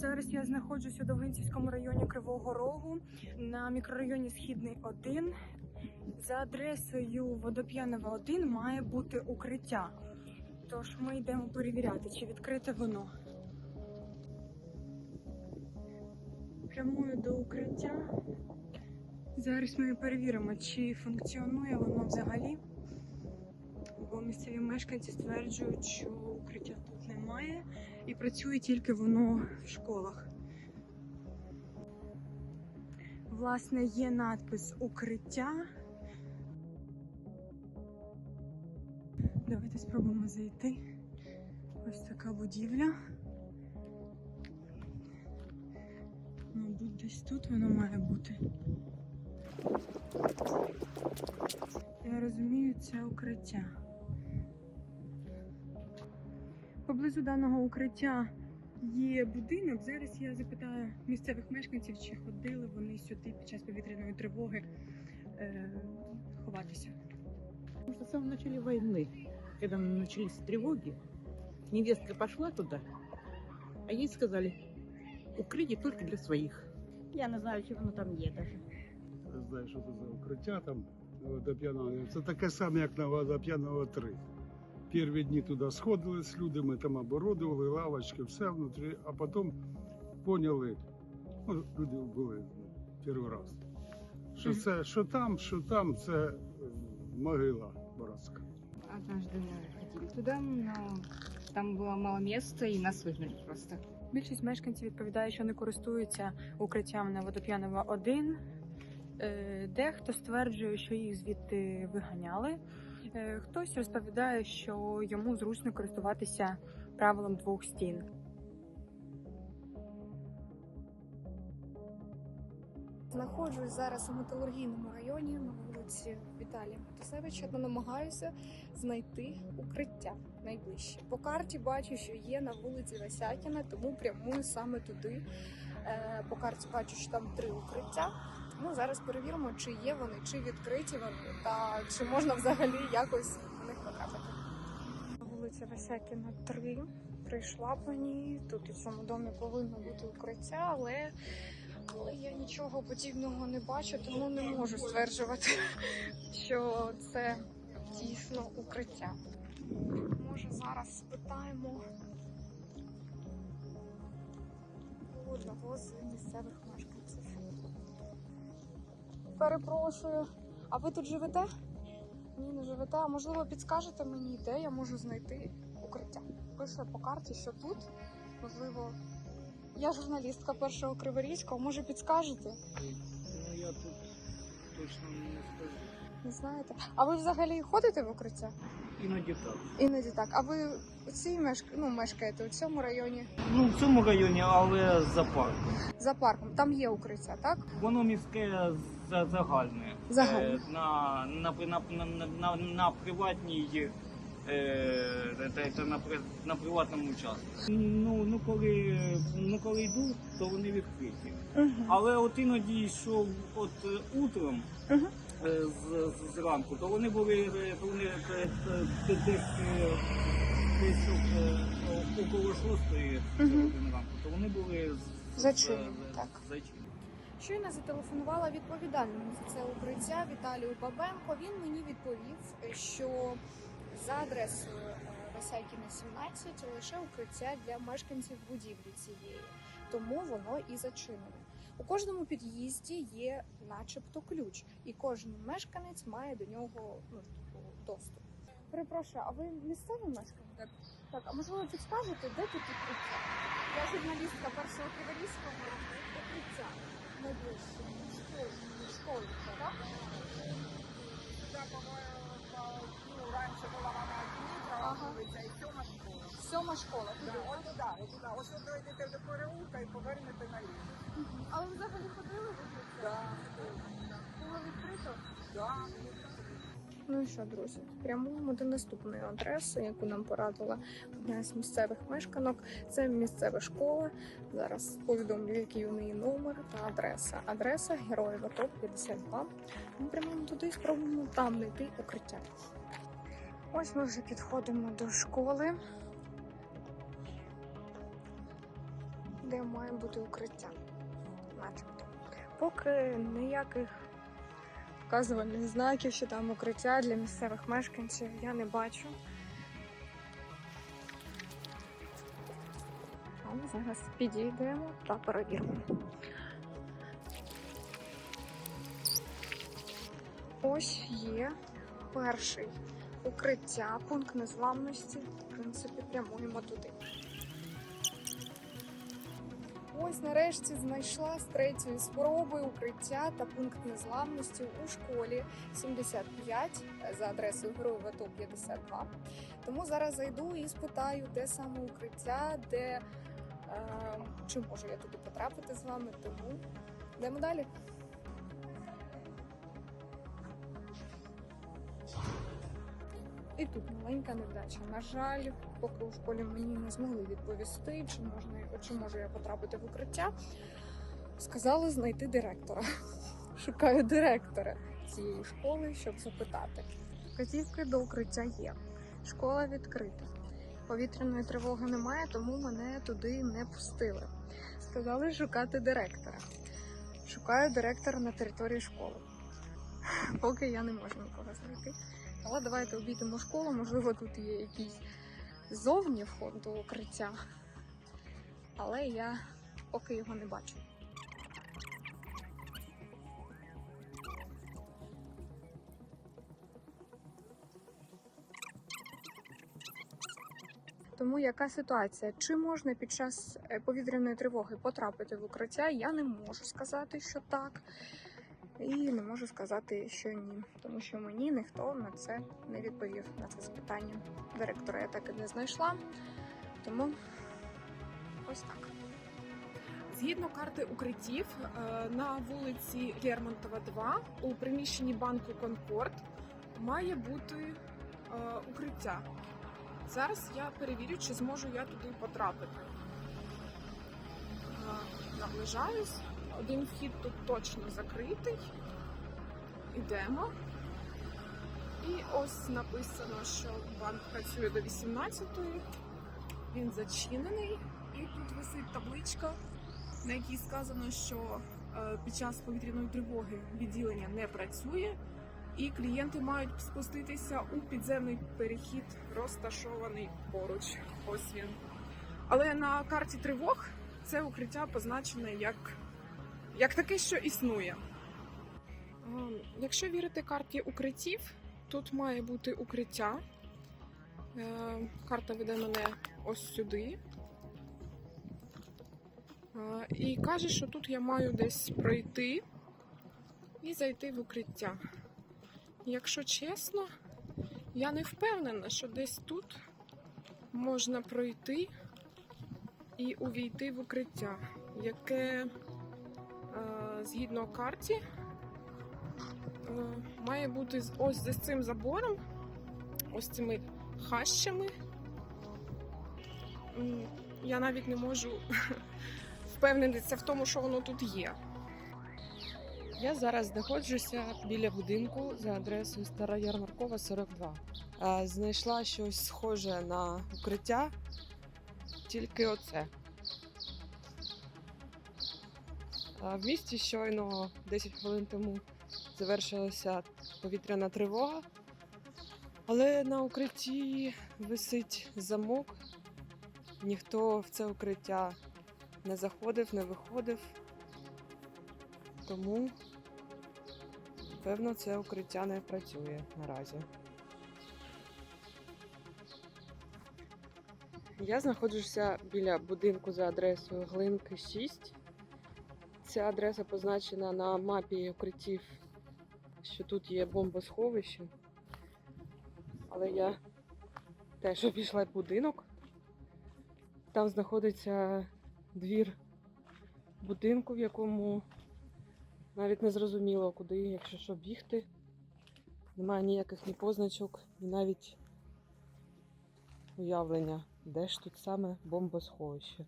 Зараз я знаходжусь у Довгинцівському районі Кривого Рогу на мікрорайоні Східний 1. За адресою Водоп'янова 1 має бути укриття. Тож ми йдемо перевіряти, чи відкрите воно. Прямую до укриття. Зараз ми перевіримо, чи функціонує воно взагалі. Бо місцеві мешканці стверджують, що укриття тут немає і працює тільки воно в школах. Власне, є надпис укриття. Давайте спробуємо зайти. Ось така будівля. Мабуть, десь тут воно має бути. Я розумію, це укриття. Поблизу даного укриття є будинок. Зараз я запитаю місцевих мешканців, чи ходили вони сюди під час повітряної тривоги е, ховатися. Потому что в самом начале войны, когда начались тревоги, невестка пошла туда, а ей сказали, укрытие только для своих. Я не знаю, чи воно там є даже. Не знаю, що це за укриття там. Це таке саме, як на водоп'яного 3. Перші дні туди сходили з людьми, там оборудовали, лавочки, все внутрі, а потім поняли, ну, люди були перший раз. Що Мгм. це, що там, що там, це е, могила братська. Однажды мы ходили туда, но там было мало места, и нас выгнали просто. Більшість мешканців відповідає, що не користуються укриттям на водоп'янова 1. Е, Дехто стверджує, що їх звідти виганяли. Е, Хтось розповідає, що йому зручно користуватися правилом двох стін. Знаходжусь зараз у металургійному районі на вулиці Віталія Матусевича та намагаюся знайти укриття найближче. По карті бачу, що є на вулиці Васякіна, тому прямую саме туди. Е, По карті бачу, що там три укриття. Тому зараз перевіримо, чи є вони, чи відкриті вони, та чи можна взагалі якось в них потрапити. Вулиця Васякіна 3. Прийшла по ній. Тут у цьому домі повинно бути укриття, але але я нічого подібного не бачу, тому не можу стверджувати, що це дійсно укриття. Може, зараз спитаємо у одного з місцевих мешканців. Перепрошую, а ви тут живете? Ні, не живете. А можливо, підскажете мені, де я можу знайти укриття? Пише по карті, що тут, можливо. Я журналістка першого Криворізького, може підскажете? Ну я тут точно не скажу. Не знаєте. А ви взагалі ходите в укриття? Іноді так. Іноді так. А ви у цій мешк... ну, мешкаєте у цьому районі Ну в цьому районі, але за парком. за парком. Там є укриття, так? Воно міське за- загальне. Загальне. Е, на, на, на, на, на, на приватній. Е, та- та на, на приватному участку. Ну, ну, коли, ну коли йду, то вони відкриті. Угу. Але от іноді йшов от е, утром Мгм. е, з, з- зранку, то вони були е, вони десь десь около шостої Мгм. години ранку, то вони були Зачинені, зачинені. Щойно зателефонувала відповідальному за це укриття Віталію Бабенко. Він мені відповів, що за адресою е, Васякіна 17 лише укриття для мешканців будівлі цієї, тому воно і зачинене. У кожному під'їзді є, начебто, ключ, і кожен мешканець має до нього ну, типу, доступ. Перепрошую, а ви місцевий мешканець? Так. Так, а можливо підскажете, де тут укриття? Я журналістка першого криворізького укриття найближче. Школи, школи, так? ну, Сьома школа. От туди, от туди. Ось ви дойдете до переулка і повернете на наліво. Але ви взагалі ходили в укриття? Да, Було відкрито? да. Ну і що, друзі, прямуємо до наступної адреси, яку нам порадила одна з місцевих мешканок. Це місцева школа. Зараз повідомлю, який у неї номер та адреса. Адреса Героїв АТО 52. Ми прямуємо туди і спробуємо там знайти укриття. Ось ми вже підходимо до школи. Де має бути укриття. Начебто. Поки ніяких вказувальних знаків, що там укриття для місцевих мешканців я не бачу. Але зараз підійдемо та перевіримо. Ось є перший укриття, пункт незламності. В принципі, прямуємо туди. Ось нарешті знайшла з третьої спроби укриття та пункт незламності у школі 75 за адресою Героїв АТО 52. Тому зараз зайду і спитаю, де саме укриття, де е, чи можу я туди потрапити з вами. Тому йдемо далі. І тут маленька невдача. На жаль, поки у школі мені не змогли відповісти, чи можна чи можу я потрапити в укриття. Сказали знайти директора. Шукаю директора цієї школи, щоб запитати. Вказівки до укриття є. Школа відкрита. Повітряної тривоги немає, тому мене туди не пустили. Сказали шукати директора. Шукаю директора на території школи. Поки я не можу нікого знайти. Але давайте обійдемо школу, можливо, тут є якийсь зовні вход до укриття. Але я поки його не бачу. Тому яка ситуація? Чи можна під час е, повітряної тривоги потрапити в укриття? Я не можу сказати, що так. І не можу сказати, що ні, тому що мені ніхто на це не відповів на це запитання. Директора я так і не знайшла, тому ось так. Згідно карти укриттів е, на вулиці Лермонтова, 2 у приміщенні банку Конкорд має бути е, укриття. Зараз я перевірю, чи зможу я туди потрапити. Е, Наближаюсь. Один вхід тут точно закритий. Ідемо. І ось написано, що банк працює до 18-ї. Він зачинений. І тут висить табличка, на якій сказано, що е, під час повітряної тривоги відділення не працює, і клієнти мають спуститися у підземний перехід, розташований поруч. Ось він. Але на карті тривог це укриття позначене як, як таке, що існує. Е, Якщо вірити карті укриттів, тут має бути укриття. Е, Карта веде мене ось сюди. Е, І каже, що тут я маю десь пройти і зайти в укриття. Якщо чесно, я не впевнена, що десь тут можна пройти і увійти в укриття, яке згідно карті е, має бути ось за цим забором, ось цими хащами. Я навіть не можу впевнитися в тому, що воно тут є. Я зараз знаходжуся біля будинку за адресою Стара Ярмаркова, 42. Е, Знайшла щось схоже на укриття, тільки оце. В місті щойно 10 хвилин тому завершилася повітряна тривога, але на укритті висить замок. Ніхто в це укриття не заходив, не виходив. Тому Певно, це укриття не працює наразі. Я знаходжуся біля будинку за адресою Глинки 6. Ця адреса позначена на мапі укриттів, що тут є бомбосховище. Але я теж обійшла будинок. Там знаходиться двір будинку, в якому навіть не зрозуміло, куди, якщо що, бігти. Немає ніяких ні позначок, ні навіть уявлення, де ж тут саме бомбосховище.